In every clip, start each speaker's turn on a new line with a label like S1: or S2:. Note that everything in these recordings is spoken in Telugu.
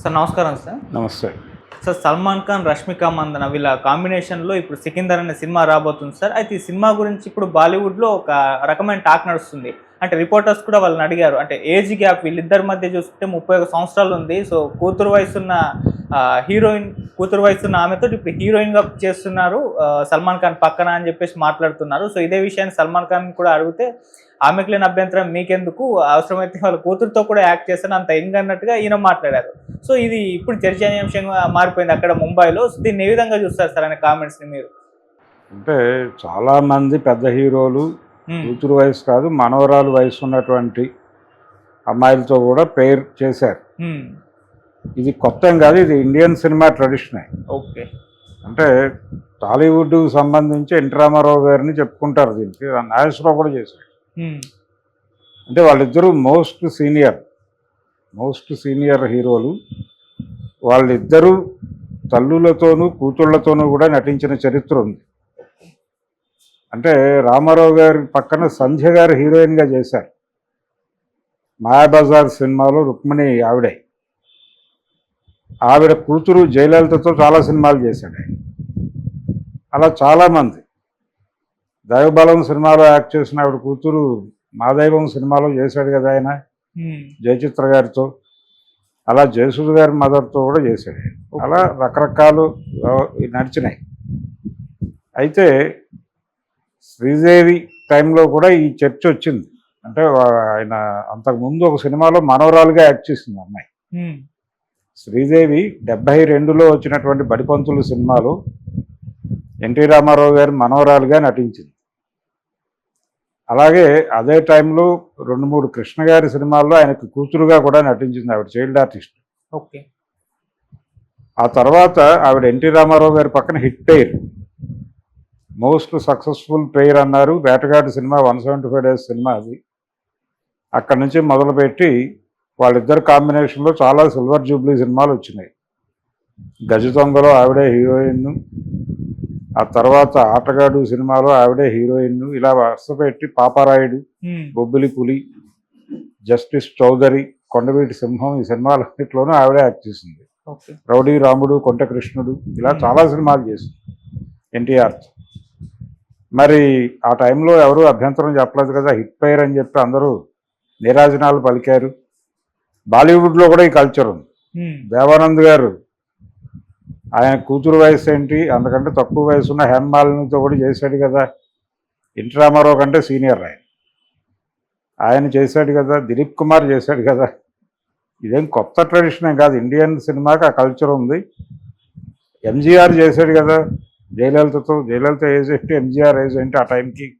S1: సార్ నమస్కారం సార్.
S2: నమస్తే.
S1: సార్ సల్మాన్ ఖాన్ రష్మిక మందన వీళ్ళ కాంబినేషన్లో ఇప్పుడు సికిందర్ అనే సినిమా రాబోతుంది సార్. అయితే ఈ సినిమా గురించి ఇప్పుడు బాలీవుడ్లో ఒక రకమైన టాక్ నడుస్తుంది. అంటే రిపోర్టర్స్ కూడా వాళ్ళని అడిగారు. అంటే ఏజ్ గ్యాప్ వీళ్ళిద్దరి మధ్య చూసుకుంటే ముప్పై ఒక సంవత్సరాలు ఉంది. సో కూతురు వయసున్న హీరోయిన్ కూతురు వయసున్న ఆమెతో ఇప్పుడు హీరోయిన్గా చేస్తున్నారు సల్మాన్ ఖాన్ పక్కన అని చెప్పేసి మాట్లాడుతున్నారు. సో ఇదే విషయాన్ని సల్మాన్ ఖాన్ కూడా అడిగితే ఆమెకు లేని అభ్యంతరం మీకెందుకు? అవసరమైతే వాళ్ళ కూతురుతో కూడా యాక్ట్ చేస్తాను అంత ఎంగ్ అన్నట్టుగా ఈయన మాట్లాడారు. సో ఇది ఇప్పుడు చర్చనీయాంశంగా మారిపోయింది అక్కడ ముంబైలో. దీన్ని ఏ విధంగా చూస్తారు సార్ అనే కామెంట్స్ని మీరు?
S2: అంటే చాలా మంది పెద్ద హీరోలు. కూతురు వయసు కాదు మనవరాలు వయసు ఉన్నటువంటి అమ్మాయిలతో కూడా పేర్ చేశారు. ఇది కొత్త కాదు ఇది ఇండియన్ సినిమా ట్రెడిషనే
S1: ఓకే.
S2: అంటే టాలీవుడ్ సంబంధించి ఎన్టీ రామారావు గారిని చెప్పుకుంటారు దీనికి. నాగేశ్వరరావు కూడా చేశారు.
S1: Hmm.
S2: అంటే వాళ్ళిద్దరూ మోస్ట్ సీనియర్ మోస్ట్ సీనియర్ హీరోలు. వాళ్ళిద్దరూ తల్లులతోనూ కూతుళ్ళతోనూ కూడా నటించిన చరిత్ర ఉంది. అంటే రామారావు గారి పక్కన సంధ్య గారు హీరోయిన్గా చేశారు. మాయాబజార్ సినిమాలో రుక్మిణి ఆవిడే. ఆవిడ కూతురు జయలలితతో చాలా సినిమాలు చేశాడు. అలా చాలామంది దైవబలం సినిమాలో యాక్ట్ చేసిన ఆవిడ కూతురు మా దైవం సినిమాలో చేశాడు కదా ఆయన. జయచిత్ర గారితో. అలా జయసూద్ గారి మదర్తో కూడా చేశాడు. అలా రకరకాలు నడిచినాయి. అయితే శ్రీదేవి టైంలో కూడా ఈ చర్చ వచ్చింది. అంటే ఆయన అంతకుముందు ఒక సినిమాలో మనవరాలుగా యాక్ట్ చేసింది అమ్మాయి. శ్రీదేవి డెబ్బై రెండులో వచ్చినటువంటి బడిపంతులు సినిమాలో ఎన్టీ రామారావు గారి మనవరాలుగా నటించింది. అలాగే అదే టైంలో రెండు మూడు కృష్ణ గారి సినిమాల్లో ఆయనకు కూతురుగా కూడా నటించింది ఆవిడ చైల్డ్ ఆర్టిస్ట్.
S1: ఓకే.
S2: ఆ తర్వాత ఆవిడ ఎన్టీ రామారావు గారి పక్కన hit pair most successful pair అన్నారు. Vetagadu cinema one seventy five days cinema అది. అక్కడి నుంచి మొదలుపెట్టి వాళ్ళిద్దరు కాంబినేషన్లో చాలా సిల్వర్ జూబ్లీ సినిమాలు వచ్చినాయి. గజ దొంగలో ఆవిడే హీరోయిన్ ఆ తర్వాత ఆటగాడు సినిమాలో ఆవిడే హీరోయిన్ ఇలా వరుస పెట్టి పాపారాయుడు. బొబ్బిలి పులి జస్టిస్ చౌదరి కొండవీటి సింహం ఈ సినిమాలన్నింటిలోనూ ఆవిడే యాక్ట్ చేసింది రౌడీ రాముడు కొంట కృష్ణుడు ఇలా. చాలా సినిమాలు చేసింది ఎన్టీఆర్ మరి ఆ టైంలో ఎవరు అభ్యంతరం చెప్పలేదు కదా హిట్ ఫైర్ అని చెప్పి అందరూ నిరాజనాలు పలికారు బాలీవుడ్లో కూడా ఈ కల్చర్ ఉంది. దేవానంద్ గారు ఆయన కూతురు వయసు ఏంటి? అందుకంటే తక్కువ వయసు ఉన్న హేమాలినితో కూడా చేశాడు కదా. ఎన్టీ రామారావు కంటే సీనియర్ ఆయన. ఆయన చేశాడు కదా దిలీప్ కుమార్ చేశాడు కదా. ఇదేం కొత్త ట్రెడిషన్ ఏం కాదు. ఇండియన్ సినిమాకి ఆ కల్చర్ ఉంది. ఎంజీఆర్ చేశాడు కదా. జయలలితతో జయలలిత ఏజ్ ఏంటి ఎంజీఆర్ ఏజ్ ఏంటి ఆ టైంకి.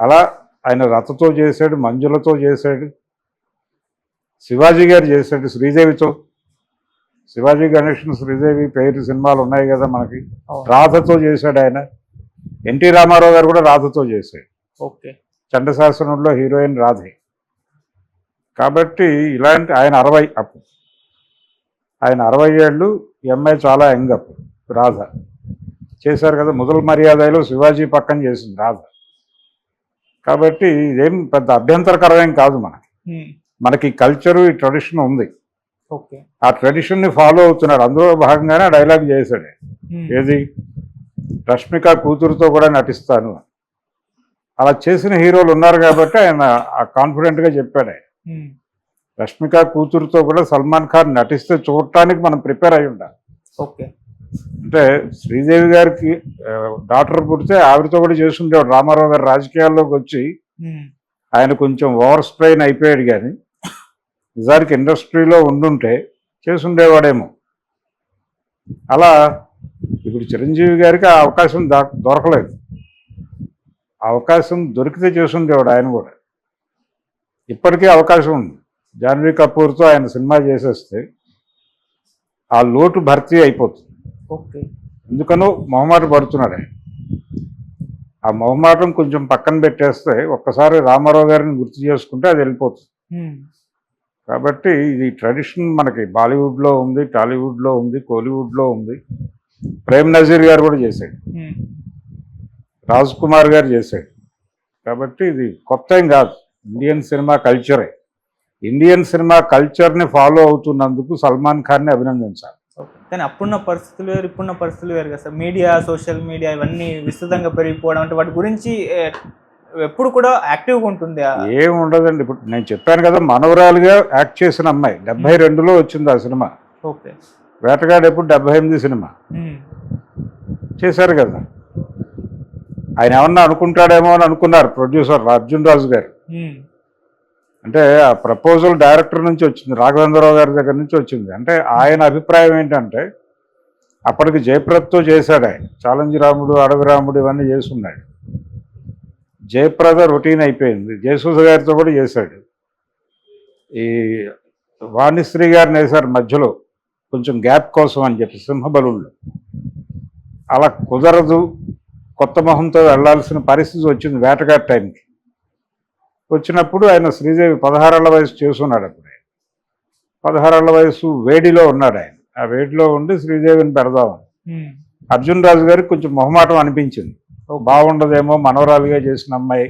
S2: అలా ఆయన రథతో చేశాడు మంజులతో చేశాడు. శివాజీ గారు చేశాడు శ్రీదేవితో. శివాజీ గణేషన్ శ్రీదేవి పేరు సినిమాలు ఉన్నాయి కదా మనకి. రాధతో చేశాడు ఆయన. ఎన్టీ రామారావు గారు కూడా రాధతో చేశాడు.
S1: ఓకే.
S2: చండశాసనంలో హీరోయిన్ రాధే. కాబట్టి ఇలాంటి ఆయన అరవై అప్పుడు ఆయన అరవై ఏళ్ళు అమ్మాయి చాలా యంగ్ అప్పుడు రాధ. చేశారు కదా ముదల్ మర్యాదలో శివాజీ పక్కన చేసింది రాధ. కాబట్టి ఇదేం పెద్ద అభ్యంతరకరమేం కాదు మనకి. మనకి కల్చరు ఈ ట్రెడిషన్ ఉంది. ఆ ట్రెడిషన్ని ఫాలో అవుతున్నాడు అందులో భాగంగానే ఆ డైలాగ్ చేశాడు.
S1: హ్మ్.
S2: ఏది? రష్మిక కూతురుతో కూడా నటిస్తాను. అలా చేసిన హీరోలు ఉన్నారు కాబట్టి ఆయన ఆ కాన్ఫిడెంట్గా చెప్పాడు. ఆయన
S1: హ్మ్.
S2: రష్మిక కూతురుతో కూడా సల్మాన్ ఖాన్ నటిస్తే చూడటానికి మనం ప్రిపేర్ అయి ఉండాలి.
S1: ఓకే.
S2: అంటే శ్రీదేవి గారికి డాక్టర్ పుడితే ఆవిడతో కూడా చేస్తుండేవాడు. రామారావు గారు రాజకీయాల్లోకి వచ్చి
S1: హ్మ్.
S2: ఆయన కొంచెం ఓవర్ స్ట్రెయిన్ అయిపోయాడు కానీ నిజానికి ఇండస్ట్రీలో ఉండుంటే చేసుండేవాడేమో. అలా ఇప్పుడు చిరంజీవి గారికి ఆ అవకాశం దొరకలేదు. అవకాశం దొరికితే చేసుండేవాడు ఆయన కూడా. ఇప్పటికీ అవకాశం ఉంది. జాన్వీ కపూర్తో ఆయన సినిమా చేసేస్తే ఆ లోటు భర్తీ అయిపోతుంది.
S1: ఓకే.
S2: ఎందుకనో మొహమాట పడుతున్నాడు. ఆయన ఆ మొహమాటం కొంచెం పక్కన పెట్టేస్తే ఒక్కసారి రామారావు గారిని గుర్తు చేసుకుంటే అది వెళ్ళిపోతుంది. కాబట్టి ఇది ట్రెడిషన్ మనకి బాలీవుడ్లో ఉంది టాలీవుడ్లో ఉంది కోలీవుడ్లో ఉంది. ప్రేమ్ నజీర్ గారు కూడా చేశాడు.
S1: హ్మ్.
S2: రాజ్ కుమార్ గారు చేశాడు. కాబట్టి ఇది కొత్త ఏం కాదు. ఇండియన్ సినిమా కల్చరే. ఇండియన్ సినిమా కల్చర్ని ఫాలో అవుతున్నందుకు సల్మాన్ ఖాన్ని అభినందించాలి.
S1: కానీ అప్పుడున్న పరిస్థితులు వేరు ఇప్పుడున్న పరిస్థితులు వేరు కదా సార్. మీడియా సోషల్ మీడియా ఇవన్నీ విస్తృతంగా పెరిగిపోవడం అంటే వాటి గురించి ఎప్పుడు కూడా యాక్టివ్గా ఉంటుంది.
S2: ఏం ఉండదండి. ఇప్పుడు నేను చెప్పాను కదా మనవరాలుగా యాక్ట్ చేసిన అమ్మాయి డెబ్బై రెండులో వచ్చింది ఆ సినిమా.
S1: ఓకే.
S2: వేటగాడు ఎప్పుడు డెబ్బై ఎనిమిది సినిమా. చేశారు కదా. ఆయన ఏమన్నా అనుకుంటాడేమో అని అనుకున్నారు ప్రొడ్యూసర్ అర్జున్ రాజు గారు. అంటే ఆ ప్రపోజల్ డైరెక్టర్ నుంచి వచ్చింది రాఘవేంద్రరావు గారి దగ్గర నుంచి వచ్చింది. అంటే ఆయన అభిప్రాయం ఏంటంటే అప్పటికి జయప్రదతో చేశాడు ఆయన. ఛాలెంజ్ రాముడు అడవి రాముడు ఇవన్నీ చేస్తున్నాడు జయప్రద రొటీన్ అయిపోయింది. జయసూస గారితో కూడా చేశాడు. ఈ వాణిశ్రీ గారిని వేశారు మధ్యలో. కొంచెం గ్యాప్ కోసం అని చెప్పి సింహబలుళ్ళు. అలా కుదరదు. కొత్త మొహంతో వెళ్ళాల్సిన పరిస్థితి వచ్చింది వేటగాడి టైంకి. వచ్చినప్పుడు ఆయన శ్రీదేవి పదహారేళ్ళ వయసు చేస్తున్నాడు అప్పుడు. పదహారేళ్ళ వయసు వేడిలో ఉన్నాడు ఆయన. ఆ వేడిలో ఉండి శ్రీదేవిని పెడదామని. అర్జున్ రాజు గారికి కొంచెం మొహమాటం అనిపించింది. బాగుండదేమో మనవరాలుగా చేసిన అమ్మాయి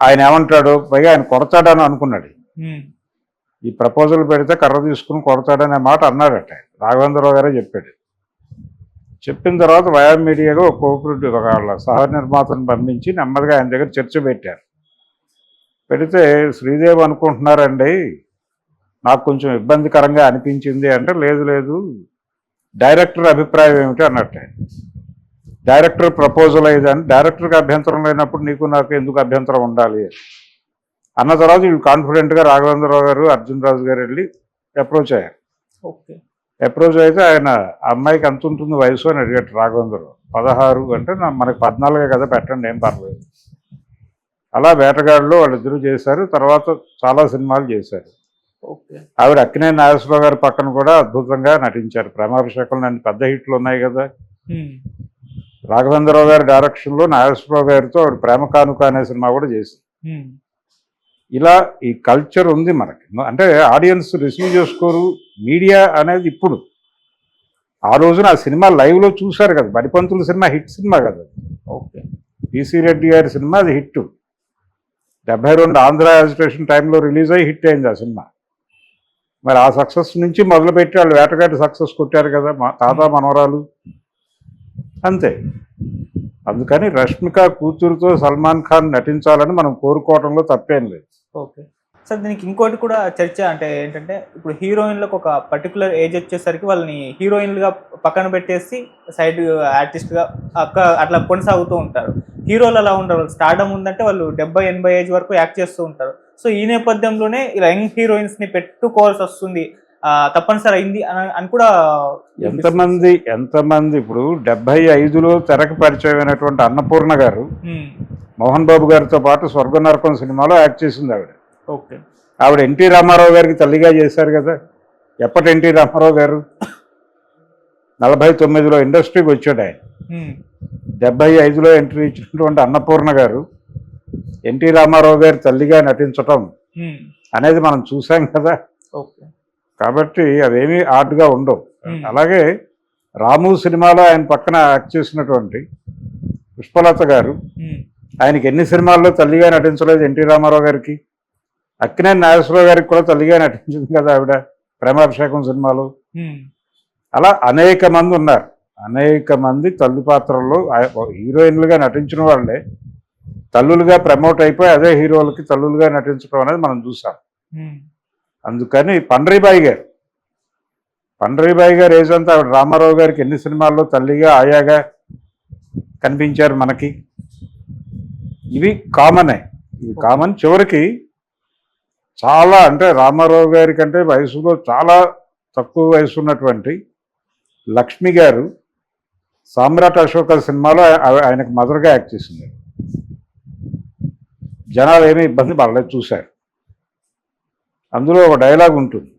S2: ఆయన ఏమంటాడు పైగా ఆయన కొడతాడని అనుకున్నాడు. ఈ ప్రపోజల్ పెడితే కర్ర తీసుకుని కొడతాడనే మాట అన్నాడట. రాఘవేంద్రరావు గారే చెప్పాడు చెప్పిన తర్వాత వయా మీడియాగా ఒక కోఆపరేటివ్ ఒక వాళ్ళ సహ నిర్మాతను పంపించి నెమ్మదిగా ఆయన దగ్గర చర్చ పెట్టారు పెడితే శ్రీదేవి అనుకుంటున్నారండి నాకు కొంచెం ఇబ్బందికరంగా అనిపించింది అంటే లేదు లేదు డైరెక్టర్ అభిప్రాయం ఏమిటి అన్నట్టు. డైరెక్టర్ ప్రపోజల్ అయ్యేదని డైరెక్టర్కి అభ్యంతరం లేనప్పుడు నీకు నాకు ఎందుకు అభ్యంతరం ఉండాలి? అన్న తర్వాత వీళ్ళు కాన్ఫిడెంట్గా రాఘవేంద్రరావు గారు అర్జున్ రాజు గారు వెళ్ళి అప్రోచ్ అయ్యారు.
S1: ఓకే.
S2: అప్రోచ్ అయితే ఆయన అమ్మాయికి ఎంత ఉంటుంది వయసు? అని అడిగాడు రాఘవేంద్రరావు. పదహారు అంటే మనకి పద్నాలుగే కదా పెట్టండి ఏం పర్లేదు. అలా వేటగాడులో వాళ్ళిద్దరూ చేశారు. తర్వాత చాలా సినిమాలు చేశారు.
S1: ఓకే.
S2: ఆవిడ అక్కినే నాగేశ్వరరావు గారి పక్కన కూడా అద్భుతంగా నటించారు. ప్రేమాభిషేకం లాంటి పెద్ద హిట్లు ఉన్నాయి కదా. రాఘవేంద్రరావు గారి డైరెక్షన్లో నాగేశ్వరరావు గారితో ఆవిడ ప్రేమ కానుక అనే సినిమా కూడా చేసింది. ఇలా ఈ కల్చర్ ఉంది మనకి. అంటే ఆడియన్స్ రిసీవ్ చేసుకోరు మీడియా అనేది ఇప్పుడు. ఆ రోజున ఆ సినిమా లైవ్లో చూశారు కదా బడిపంతుల సినిమా హిట్ సినిమా కదా.
S1: ఓకే.
S2: పిసి రెడ్డి గారి సినిమా అది హిట్ డెబ్బై రెండు ఆంధ్ర అజిటేషన్ టైంలో రిలీజ్ అయ్యి హిట్ అయింది ఆ సినిమా. మరి ఆ సక్సెస్ నుంచి మొదలుపెట్టి వాళ్ళు వేటగాడి సక్సెస్ కొట్టారు కదా మా తాత మనవరాలు. అంతే. అందుకని రష్మిక కూతురుతో సల్మాన్ ఖాన్ నటించాలని మనం కోరుకోవడంలో తప్పేం లేదు.
S1: ఓకే. సార్ దీనికి ఇంకోటి కూడా చర్చ అంటే ఏంటంటే ఇప్పుడు హీరోయిన్లకు ఒక పర్టికులర్ ఏజ్ వచ్చేసరికి వాళ్ళని హీరోయిన్లుగా పక్కన పెట్టేసి సైడ్ ఆర్టిస్ట్గా అక్క అట్లా కొనసాగుతూ ఉంటారు. హీరోలు అలా ఉండరు. స్టార్డమ్ ఉందంటే వాళ్ళు డెబ్బై ఎనభై ఏజ్ వరకు యాక్ట్ చేస్తూ ఉంటారు. సో ఈ నేపథ్యంలోనే ఇలా యంగ్ హీరోయిన్స్ని పెట్టుకోవాల్సి వస్తుంది. తప్పనిసరి అయింది అని కూడా
S2: ఎంతమంది ఎంతమంది ఇప్పుడు డెబ్బై ఐదులో తెరకు పరిచయమైనటువంటి అన్నపూర్ణ గారు మోహన్ బాబు గారితో పాటు స్వర్గ నరకం సినిమాలో యాక్ట్ చేసింది ఆవిడ.
S1: ఓకే.
S2: ఆవిడ ఎన్టీ రామారావు గారికి తల్లిగా చేశారు కదా. ఎప్పటి ఎన్టీ రామారావు గారు? నలభై తొమ్మిదిలో ఇండస్ట్రీకి వచ్చాడు ఆయన. డెబ్బై ఐదులో ఎంట్రీ ఇచ్చినటువంటి అన్నపూర్ణ గారు ఎన్టీ రామారావు గారి తల్లిగా నటించటం అనేది మనం చూసాం కదా.
S1: ఓకే.
S2: కాబట్టి అవేమీ ఆర్ట్గా ఉండవు. అలాగే రాము సినిమాలో ఆయన పక్కన యాక్ట్ చేసినటువంటి పుష్పలత గారు ఆయనకి ఎన్ని సినిమాల్లో తల్లిగా నటించలేదు ఎన్టీ రామారావు గారికి. అక్కినేని నాగేశ్వరరావు గారికి కూడా తల్లిగా నటించింది కదా ఆవిడ ప్రేమాభిషేకం సినిమాలో. అలా అనేక మంది ఉన్నారు. అనేక మంది తల్లి పాత్రల్లో హీరోయిన్లుగా నటించిన వాళ్ళే తల్లులుగా ప్రమోట్ అయిపోయి అదే హీరోలకి తల్లులుగా నటించడం అనేది మనం చూసాం. అందుకని పండ్రీబాయి గారు పండ్రీబాయి గారు ఏజ్ అంతా రామారావు గారికి ఎన్ని సినిమాల్లో తల్లిగా ఆయాగా కనిపించారు మనకి? ఇవి కామనే. ఇవి కామన్. చివరికి చాలా అంటే రామారావు గారి కంటే వయసులో చాలా తక్కువ వయసు ఉన్నటువంటి లక్ష్మి గారు సామ్రాట్ అశోక సినిమాలో ఆయనకు మదర్గా యాక్ట్ చేసింది. జనాలు ఏమీ ఇబ్బంది పడలేదు చూశారు. అందులో ఒక డైలాగ్ ఉంటుంది.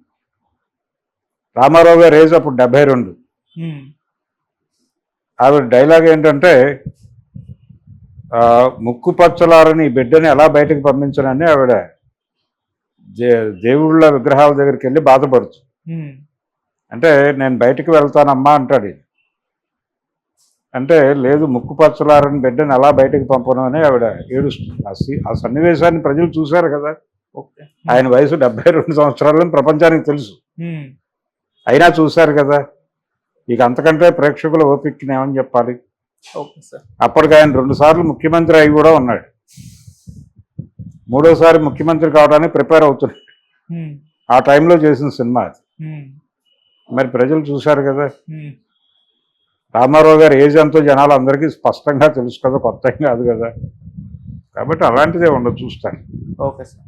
S2: రామారావు గారు ఏజ్ అప్పుడు డెబ్బై రెండు. ఆవిడ డైలాగ్ ఏంటంటే ముక్కు పచ్చలారని బిడ్డని ఎలా బయటకు పంపించనని ఆవిడ దే దేవుళ్ళ విగ్రహాల దగ్గరికి వెళ్ళి బాధపడుతుంది.
S1: ఉమ్,
S2: అంటే నేను బయటికి వెళ్తానమ్మా అంటాడు. అంటే లేదు ముక్కు పచ్చలారని బిడ్డని ఎలా బయటకు పంపను అని ఆవిడ ఏడుస్తుంది. ఆ సన్నివేశాన్ని ప్రజలు చూశారు కదా. ఆయన వయసు డెబ్బై రెండు సంవత్సరాలని ప్రపంచానికి తెలుసు. అయినా చూశారు కదా ఇక అంతకంటే ప్రేక్షకుల ఓపికని ఏమని చెప్పాలి? అప్పటికి ఆయన రెండు సార్లు ముఖ్యమంత్రి అయి కూడా ఉన్నాడు. మూడోసారి ముఖ్యమంత్రి కావడానికి ప్రిపేర్ అవుతున్నాడు. ఆ టైంలో చేసిన సినిమా అది. మరి ప్రజలు చూశారు కదా. రామారావు గారు ఏజ్ ఎంతో జనాలు అందరికీ స్పష్టంగా తెలుసు కదా కొత్త కాదు కదా. కాబట్టి అలాంటిదే ఉండదు చూస్తాను
S1: okay sir.